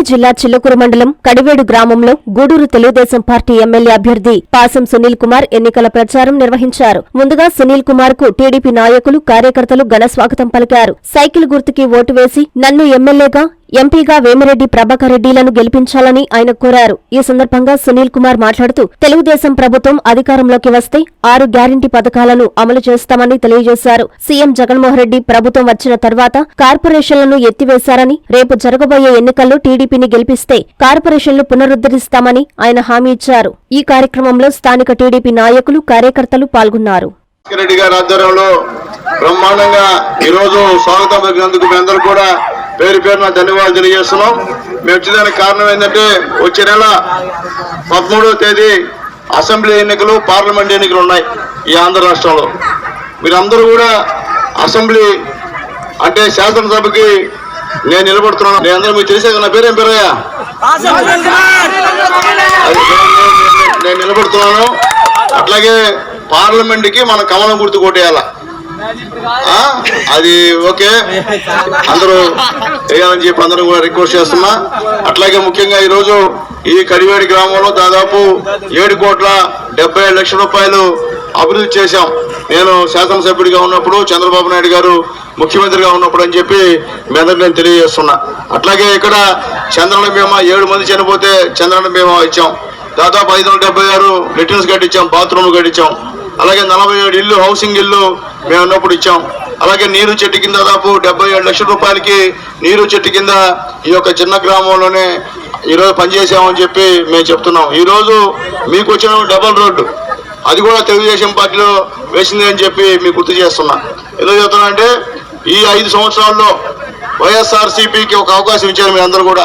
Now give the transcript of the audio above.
తిరుపతి జిల్లా చిల్లకూరు మండలం కడివేడు గ్రామంలో గూడూరు తెలుగుదేశం పార్టీ ఎమ్మెల్యే అభ్యర్థి పాసం సునీల్ కుమార్ ఎన్నికల ప్రచారం నిర్వహించారు. ముందుగా సునీల్ కుమార్కు టీడీపీ నాయకులు కార్యకర్తలు ఘన స్వాగతం పలికారు. సైకిల్ గుర్తుకి ఓటు వేసి నన్ను ఎమ్మెల్యేగా ఎంపీగా వేమిరెడ్డి ప్రభాకర్ రెడ్డిలను గెలిపించాలని ఆయన కోరారు. ఈ సందర్భంగా సునీల్ కుమార్ మాట్లాడుతూ తెలుగుదేశం ప్రభుత్వం అధికారంలోకి వస్తే ఆరు గ్యారంటీ పథకాలను అమలు చేస్తామని తెలియజేశారు. సీఎం జగన్మోహన్ రెడ్డి ప్రభుత్వం వచ్చిన తర్వాత కార్పొరేషన్లను ఎత్తివేశారని రేపు జరగబోయే ఎన్నికల్లో టీడీపీని గెలిపిస్తే కార్పొరేషన్లు పునరుద్ధరిస్తామని ఆయన హామీ ఇచ్చారు. ఈ కార్యక్రమంలో స్థానిక టీడీపీ నాయకులు కార్యకర్తలు పాల్గొన్నారు. రెడ్డి గారి ఆధ్వర్యంలో బ్రహ్మాండంగా ఈరోజు స్వాగతం పలికినందుకు మీ అందరూ కూడా పేరు పేరున ధన్యవాదాలు తెలియజేస్తున్నాం. మేము వచ్చేదానికి కారణం ఏంటంటే వచ్చే నెల పదమూడవ తేదీ అసెంబ్లీ ఎన్నికలు పార్లమెంట్ ఎన్నికలు ఉన్నాయి ఈ ఆంధ్ర రాష్ట్రంలో. మీరందరూ కూడా అసెంబ్లీ అంటే శాసనసభకి నేను నిలబడుతున్నాను. నేను అందరూ మీకు తెలిసే నా పేరేం పేరయ్యా? నేను- నిలబడుతున్నాను. అట్లాగే పార్లమెంట్కి మన కమలం గుర్తు కొట్టేయాలా? అది ఓకే. అందరూ చేయాలని చెప్పి అందరూ కూడా రిక్వెస్ట్ చేస్తున్నా. అట్లాగే ముఖ్యంగా ఈరోజు ఈ కడివేడి గ్రామంలో దాదాపు ఏడు కోట్ల డెబ్బై లక్షల రూపాయలు అభివృద్ధి చేశాం. నేను శాసనసభ్యుడిగా ఉన్నప్పుడు చంద్రబాబు నాయుడు గారు ముఖ్యమంత్రిగా ఉన్నప్పుడు అని చెప్పి మీ అందరికి నేను తెలియజేస్తున్నా. అట్లాగే ఇక్కడ చంద్రన బీమా ఏడు మంది చనిపోతే చంద్రన బీమా ఇచ్చాం. దాదాపు ఐదు వందల డెబ్బై ఆరు లెట్రిన్స్ కట్టించాం బాత్రూమ్లు కట్టించాం. అలాగే నలభై ఏడు ఇల్లు హౌసింగ్ ఇల్లు మేము అన్నప్పుడు ఇచ్చాం. అలాగే నీరు చెట్టు కింద దాదాపు డెబ్బై ఏడు లక్షల రూపాయలకి నీరు చెట్టు కింద ఈ యొక్క చిన్న గ్రామంలోనే ఈరోజు పనిచేసామని చెప్పి మేము చెప్తున్నాం. ఈరోజు మీకు వచ్చిన డబల్ రోడ్డు అది కూడా తెలుగుదేశం పార్టీలో వేసింది అని చెప్పి మీకు గుర్తు చేస్తున్నా. ఎందుకు చెప్తున్నా అంటే ఈ ఐదు సంవత్సరాల్లో వైఎస్ఆర్సీపీకి ఒక అవకాశం ఇచ్చారు మీ అందరూ కూడా.